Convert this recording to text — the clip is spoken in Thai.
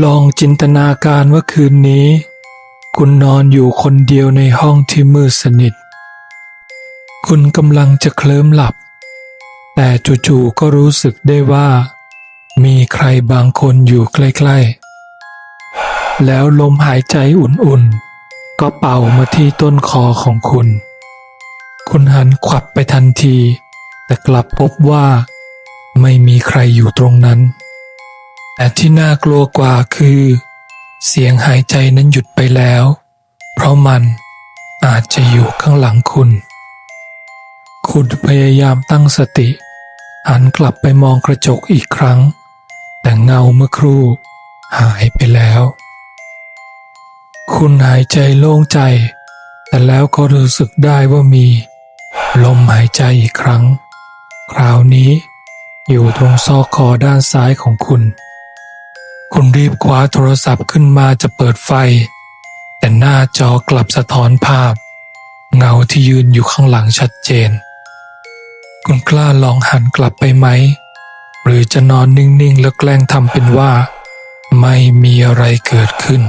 ลองจินตนาการว่าคืนนี้ คุณนอนอยู่คนเดียวในห้องที่มืดสนิท คุณกำลังจะเคลิ้มหลับ แต่จู่ๆก็รู้สึกได้ว่า มีใครบางคนอยู่ใกล้ๆ แล้วลมหายใจอุ่นๆ ก็เป่ามาที่ต้นคอของคุณ คุณหันขวับไปทันที แต่กลับพบว่า ไม่มีใครอยู่ตรงนั้น แต่ที่น่ากลัวกว่าคือ เสียงหายใจนั้นหยุดไปแล้ว เพราะมันอาจจะอยู่ข้างหลังคุณ คุณพยายามตั้งสติ หันกลับไปมองกระจกอีกครั้ง แต่เงาเมื่อครู่หายไปแล้ว คุณหายใจโล่งใจ แต่แล้วก็รู้สึกได้ว่ามี ลมหายใจอีกครั้ง คราวนี้อยู่ตรงซอกคอด้านซ้ายของคุณ คุณรีบคว้าโทรศัพท์ขึ้นมาจะเปิดไฟ แต่หน้าจอกลับสะท้อนภาพ เงาที่ยืนอยู่ข้างหลังชัดเจน คุณกล้าลองหันกลับไปไหม หรือจะนอนนิ่งๆ แล้วแกล้งทำเป็นว่า ไม่มีอะไรเกิดขึ้น